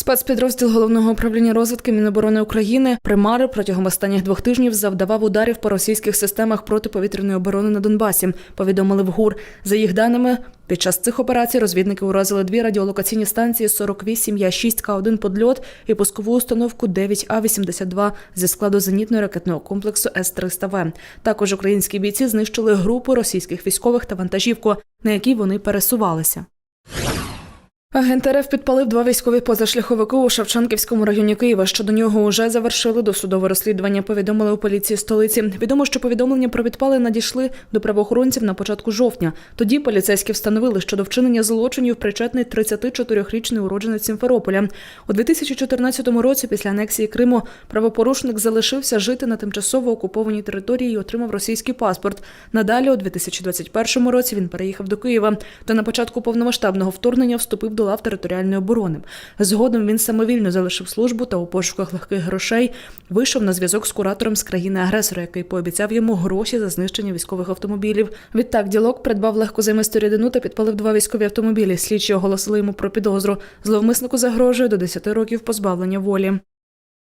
Спецпідрозділ головного управління розвідки Міноборони України примари протягом останніх двох тижнів завдавав ударів по російських системах протиповітряної оборони на Донбасі. Повідомили в ГУР. За їх даними, під час цих операцій розвідники уразили дві радіолокаційні станції 48 Я-6 К1 подльот і пускову установку 9 А-82 зі складу зенітно ракетного комплексу С-300В. Також українські бійці знищили групу російських військових та вантажівку, на якій вони пересувалися. Агент РФ підпалив два військові позашляховики у Шевченківському районі Києва. Щодо нього уже завершили досудове розслідування. Повідомили у поліції столиці. Відомо, що повідомлення про підпали надійшли до правоохоронців на початку жовтня. Тоді поліцейські встановили, що до вчинення злочинів причетний 34-річний уродженець Сімферополя. У 2014 році, після анексії Криму, правопорушник залишився жити на тимчасово окупованій території і отримав російський паспорт. Надалі, у 2021 році, він переїхав до Києва. Та на початку повномасштабного вторгнення вступив до лав територіальної оборони. Згодом він самовільно залишив службу та у пошуках легких грошей вийшов на зв'язок з куратором з країни-агресора, який пообіцяв йому гроші за знищення військових автомобілів. Відтак ділок придбав легкозаймисту рідину та підпалив два військові автомобілі. Слідчі оголосили йому про підозру. Зловмиснику загрожує до 10 років позбавлення волі.